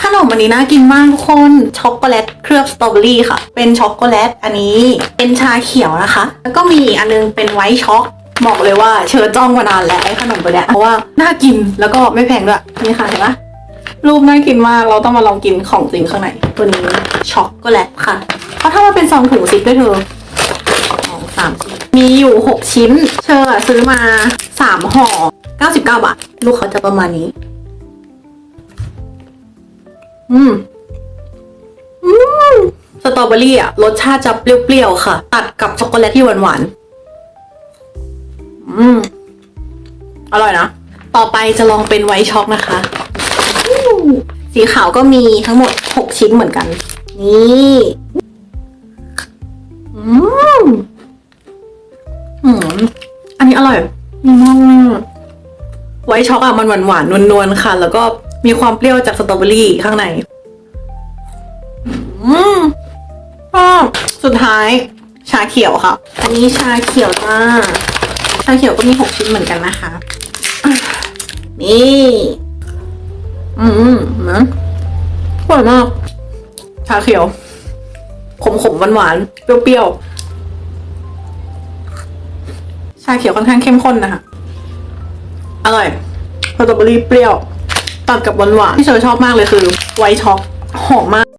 ขนมอันนี้น่ากินมากทุกคน ช็อกโกแลตเคลือบสตรอเบอรี่ค่ะ เป็นช็อกโกแลตอันนี้เป็นชาเขียวนะคะ แล้วก็มีอันนึงเป็นไวท์ช็อกบอกเลยว่าเชิญจ้องมานานแล้วไอ้ขนมตัวเนี้ยเพราะว่าน่ากินแล้วก็ไม่แพงด้วยนี่ค่ะเห็นปะรูปน่ากินมากเราต้องมาลองกินของจริงข้างในตัวนี้ช็อกโกแลตค่ะเขาทำมาเป็นซองถุงซิปด้วยเธอสองสามชิ้น มีอยู่หกชิ้น เชอร์อะซื้อมาสามห่อเก้าสิบเก้าบาท ลูกเขาจะประมาณนี้ อืม อืม สตรอเบอรี่อะรสชาติจะเปรี้ยวๆ ค่ะ ตัดกับช็อกโกแลตที่หวานๆ อืม อร่อยนะ ต่อไปจะลองเป็นไวท์ช็อกนะคะ สีขาวก็มีทั้งหมดหกชิ้นเหมือนกัน นี่ อืม อืมอันนี้อร่อยมากไวท์ช็อกอะมันหวานหวานๆนวลๆค่ะ แล้วก็มีความเปรี้ยวจากสตรอเบอรี่ข้างใน อืมก็สุดท้ายชาเขียวค่ะ อันนี้ชาเขียวจ้า ชาเขียวก็มีหกชิ้นเหมือนกันนะคะอะนี่ อืมนะอร่อยมาก ชาเขียว ขมๆหวานๆ เปรี้ยวๆ ชาเขียวค่อนข้างเข้มข้นนะคะ อร่อยสตรอเบอรี่เปรี้ยว ตัดกับหวานๆที่เชอชอบมากเลยคือไวท์ช็อกหอมมาก